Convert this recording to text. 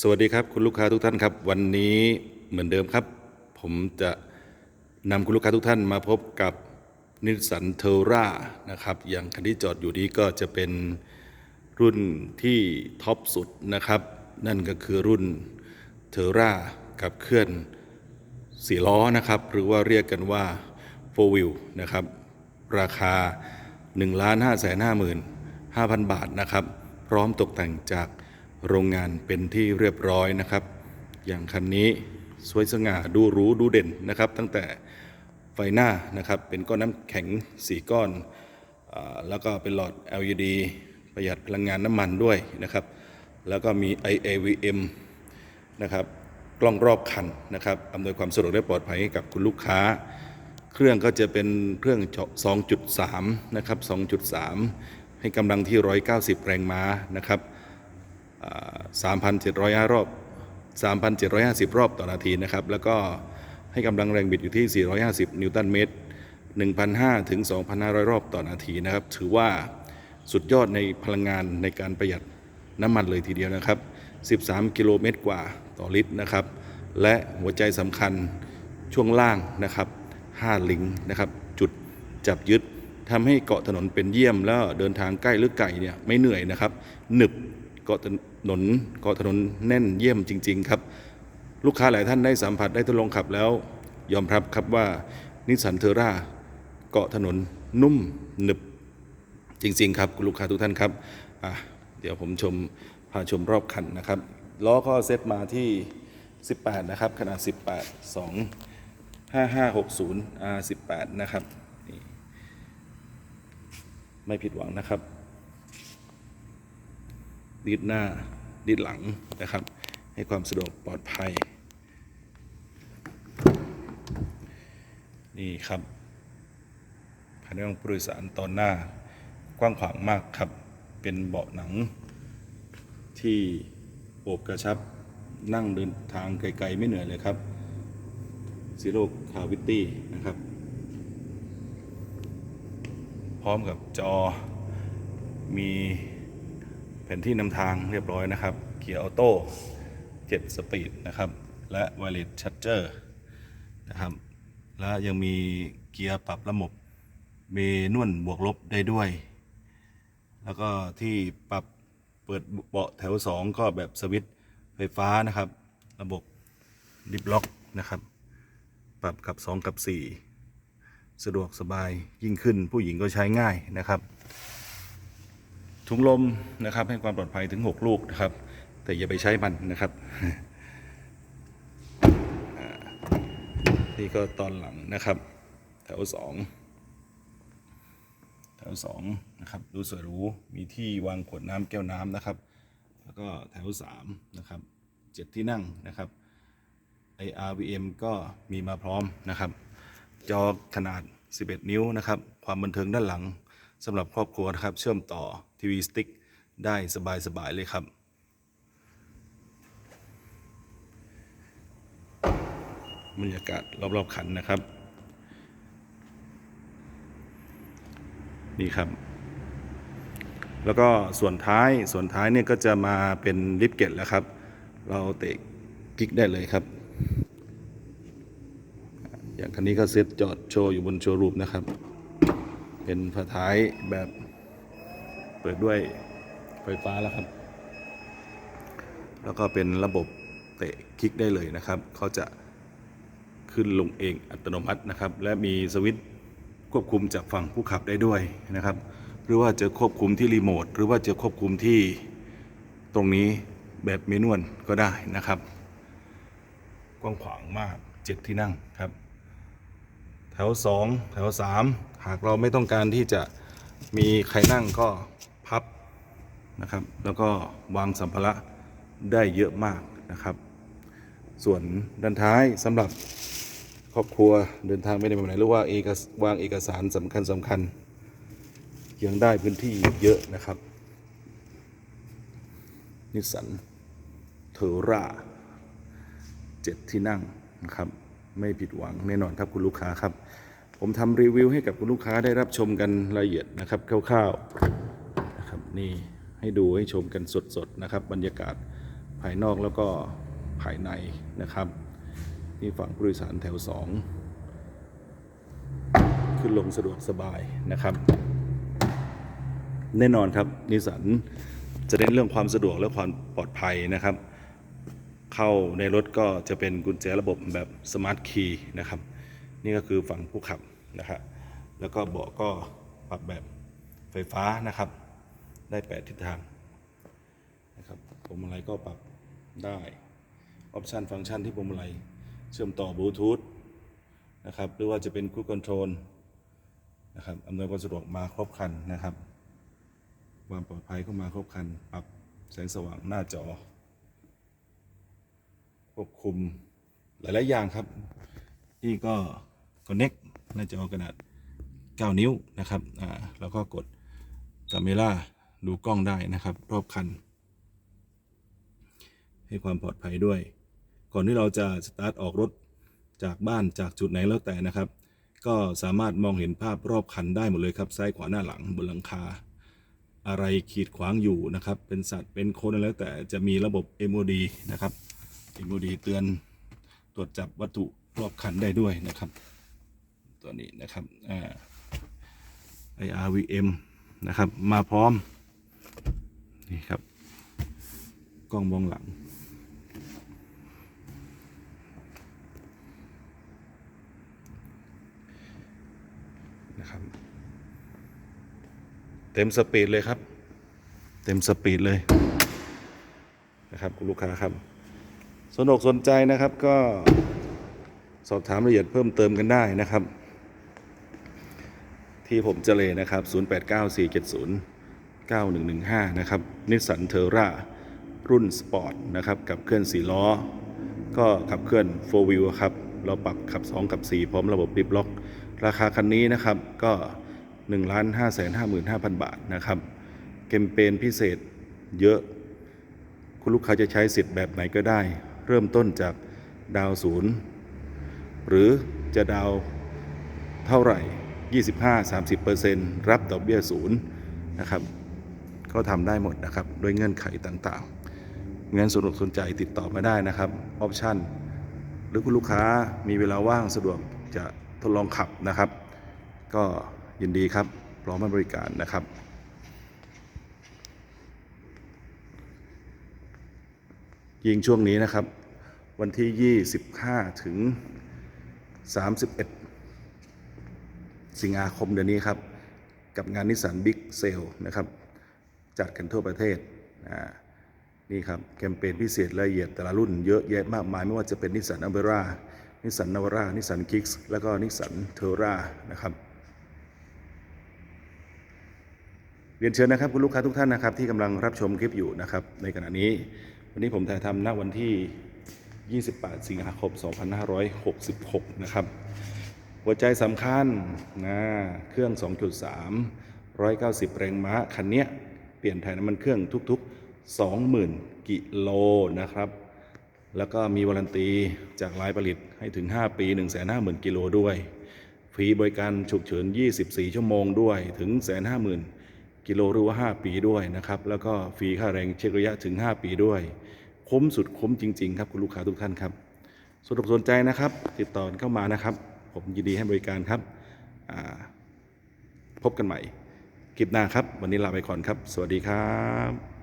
สวัสดีครับคุณลูกค้าทุกท่านครับ วันนี้เหมือนเดิมครับ ผมจะนำคุณลูกค้าทุกท่านมาพบกับนิสสันเทอร่านะครับอย่างคันที่จอดอยู่นี้ก็จะเป็นรุ่นที่ท็อปสุดนะครับ นั่นก็คือรุ่นเทอร่ากับเคลื่อนสี่ล้อนะครับ หรือว่าเรียกกันว่า 4 wheel นะครับ ราคา 1 5 5 5 5 0 0 บาทนะครับ พร้อมตกแต่งจาก โรงงานเป็นที่เรียบร้อยนะครับ อย่างคันนี้สวยสง่าดูหรูดูเด่นนะครับ ตั้งแต่ไฟหน้านะครับ เป็นก้อนน้ำแข็ง4ก้อนอแล้วก็เป็นหลอด LED ประหยัดพลังงานน้ำมันด้วยนะครับ แล้วก็มี IAVM นะครับกล้องรอบคันนะครับอำนวยความสะดวกและปลอดภัยให้กับคุณลูกค้า เครื่องก็จะเป็นเครื่อง 2.3 นะครับ 2.3 ให้กำลังที่ 190 แรงม้านะครับ อ่า3,700รอบ 3,750 รอบต่อนาทีนะครับ แล้วก็ให้กำลังแรงบิดอยู่ที่ 450 นิวตันเมตร 1,500 ถึง 2,500 รอบต่อนาทีนะครับ ถือว่าสุดยอดในพลังงานในการประหยัดน้ำมันเลยทีเดียวนะครับ 13 กิโลเมตรกว่าต่อลิตรนะครับ และหัวใจสำคัญช่วงล่างนะครับ 5 ลิงนะครับ จุดจับยึดทำให้เกาะถนนเป็นเยี่ยมแล้วเดินทางใกล้หรือไกลเนี่ยไม่เหนื่อยนะครับ หนึบ เกาะถนนเกาะถนนแน่นเยี่ยมจริง ๆ ครับ ลูกค้าหลายท่านได้สัมผัสได้ทดลองขับแล้ว ยอมรับครับว่านิสสันเทอร่าเกาะถนนนุ่มหนึบจริง ๆ ครับคุณลูกค้าทุกท่านครับเดี๋ยวผมชมพาชมรอบคันนะครับล้อก็เซตมาที่ 18 นะครับ ขนาด 18 2 5560 R18 นะครับ ไม่ผิดหวังนะครับ ดีดหน้าดีดหลังนะครับ ให้ความสะดวกปลอดภัย นี่ครับภายในห้องผู้โดยสารตอนหน้ากว้างขวางมากครับ เป็นเบาะหนัง ที่โอบกระชับนั่งเดินทางไกลๆไม่เหนื่อยเลยครับซีโร่คาวิตี้นะครับ พร้อมกับจอมี แผนที่นำทางเรียบร้อยนะครับ เกียร์ออโต้7สปีดนะครับ และไวเลสชัตเจอร์นะครับ และยังมีเกียร์ปรับระบบเมนวลบวกลบได้ด้วย แล้วก็ที่ปรับเปิดเบาะแถว 2 ก็แบบสวิตช์ไฟฟ้านะครับ ระบบดิฟล็อกนะครับ ปรับกับ 2 กับ 4 สะดวกสบายยิ่งขึ้นผู้หญิงก็ใช้ง่ายนะครับ ถุงลมนะครับให้ความปลอดภัยถึง 6 ลูกนะครับ แต่อย่าไปใช้มันนะครับนี่ก็ตอนหลังนะครับ แถวสองแถวสองนะครับดูสวยหรูมีที่วางขวดน้ำแก้วน้ำนะครับ แล้วก็แถวสามนะครับเจ็ดที่นั่งนะครับ IRVM ก็มีมาพร้อมนะครับ จอขนาด 11 นิ้วนะครับ ความบันเทิงด้านหลัง สำหรับครอบครัวนะครับ เชื่อมต่อทีวีสติ๊กได้สบายๆเลยครับบรรยากาศรอบๆคันนะครับ นี่ครับ แล้วก็ส่วนท้ายส่วนท้ายเนี่ยก็จะมาเป็นลิฟต์เกตแล้วครับ เราเตะกิ๊กได้เลยครับ อย่างคันนี้ก็เซ็ตจอดโชว์อยู่บนโชว์รูมนะครับ เป็นฝาท้ายแบบเปิดด้วยไฟฟ้าแล้วครับ แล้วก็เป็นระบบเตะคลิกได้เลยนะครับ เขาจะขึ้นลงเองอัตโนมัตินะครับ และมีสวิตช์ควบคุมจากฝั่งผู้ขับได้ด้วยนะครับ หรือว่าจะควบคุมที่รีโมทหรือว่าจะควบคุมที่ตรงนี้แบบเมนวลก็ได้นะครับ กว้างขวางมากเจ็ดที่นั่งครับ แถวสองแถวสามหากเราไม่ต้องการที่จะมีใครนั่งก็พับนะครับ แล้วก็วางสัมภาระได้เยอะมากนะครับ ส่วนด้านท้ายสำหรับครอบครัวเดินทางไม่ได้ไปไหนหรือว่าเอกวางเอกสารสำคัญสำคัญยังได้พื้นที่เยอะนะครับนิสสันเทอร่าเจ็ดที่นั่งนะครับ ไม่ผิดหวังแน่นอนครับคุณลูกค้าครับ ผมทำรีวิวให้กับคุณลูกค้าได้รับชมกันละเอียดนะครับคร่าวๆนะครับนี่ให้ดูให้ชมกันสดๆนะครับ บรรยากาศภายนอกแล้วก็ภายในนะครับนี่ฝั่งผู้โดยสารแถว 2 ขึ้นลงสะดวกสบายนะครับ แน่นอนครับนิสันจะเน้นเรื่องความสะดวกและความปลอดภัยนะครับ เข้าในรถก็จะเป็นกุญแจระบบแบบสมาร์ทคีย์นะครับ นี่ก็คือฝั่งผู้ขับนะครับแล้วก็เบาะก็ปรับแบบไฟฟ้านะครับ ได้ 8 ทิศทางนะครับพวงมาลัยก็ปรับได้ออปชันฟังก์ชันที่พวงมาลัยเชื่อมต่อบลูทูธนะครับหรือว่าจะเป็นคู i คอนโทรลนะครับอำนวยความสะดวกมาครบครันนะครับ ความปลอดภัยก็มาครบครัน ปรับแสงสว่างหน้าจอ ควบคุมหลาย ๆ อย่างครับ นี่ก็ Connect หน้าจอขนาด9นิ้วนะครับอ่าแล้วก็กดกาเมล่าดูกล้องได้นะครับ รอบคัน ให้ความปลอดภัยด้วย ก่อนที่เราจะสตาร์ทออกรถจากบ้านจากจุดไหนแล้วแต่นะครับ ก็สามารถมองเห็นภาพรอบคันได้หมดเลยครับ ซ้ายขวาหน้าหลังบนหลังคา อะไรขีดขวางอยู่นะครับ เป็นสัตว์เป็นคนแล้วแต่จะมีระบบ MOD นะครับ MOD เตือนตรวจจับวัตถุรอบคันได้ด้วยนะครับ ตัวนี้นะครับอ่า IRVM นะครับ มาพร้อม นี่ครับ กล้องมองหลัง นะครับ เต็มสปีดเลยครับ เต็มสปีดเลยนะครับ คุณลูกค้าครับ สนอกสนใจนะครับก็สอบถามรายละเอียดเพิ่มเติมกันได้นะครับ ที่ผมเจเลนะครับ 0894709115 นะครับนิสสันเทอร่ารุ่นสปอร์ตนะครับกับเคลื่อน4ล้อ ก็ขับเคลื่อน4 wheel ครับ เราปรับขับ 2 กับ 4 พร้อมระบบดิฟล็อก ราคาคันนี้นะครับก็ 1 5 5 5 5 0 0 บาทนะครับเกมเปญพิเศษเยอะ คุณลูกค้าจะใช้สิทธิ์แบบไหนก็ได้ เริ่มต้นจากดาวศูนย์หรือจะดาวเท่าไหร่ 25-30%รับดอกเบี้ยศูนย์นะครับก็ทำได้หมดนะครับโดยเงื่อนไขต่างๆงั้นสนุกสนใจติดต่อมาได้นะครับออปชั่นหรือคุณลูกค้ามีเวลาว่างสะดวกจะทดลองขับนะครับ ก็ยินดีครับพร้อมให้บริการนะครับ ยิงช่วงนี้นะครับ วันที่ 25 ถึง 31 สิงหาคมเดือนนี้ครับ กับงานนิสสันบิ๊กเซลนะครับ จัดกันทั่วประเทศนี่ครับ แคมเปญพิเศษละเอียดแต่ละรุ่นเยอะแยะมากมาย ไม่ว่าจะเป็นนิสสันอัมเบร่านิสสันนาวร่านิสสันคิกส์แล้วก็นิสสันเทอร่านะครับเรียนเชิญนะครับคุณลูกค้าทุกท่านนะครับที่กำลังรับชมคลิปอยู่นะครับในขณะนี้ วันนี้ผมถ่ายทำณวันที่ 28 สิงหาคม 2566 นะครับ หัวใจสำคัญนะเครื่อง 2.3 190 แรงม้า คันเนี้ยเปลี่ยนถ่ายน้ำมันเครื่องทุก ๆ 20,000 กิโลนะครับ แล้วก็มีวารันตีจากรายผลิตให้ถึง 5 ปี 150,000 กิโลด้วย ฟรีบริการฉุกเฉิน 24 ชั่วโมงด้วยถึง 150,000 กิโลหรือว่า 5 ปีด้วยนะครับ แล้วก็ฟรีค่าแรงเช็คระยะถึง 5 ปีด้วย คุ้มสุดคุ้มจริง ๆ ครับคุณลูกค้าทุกท่านครับสนอกสนใจนะครับ ติดต่อเข้ามานะครับ ผมยินดีให้บริการครับพบกันใหม่คลิปหน้าครับ วันนี้ลาไปก่อนครับ สวัสดีครับ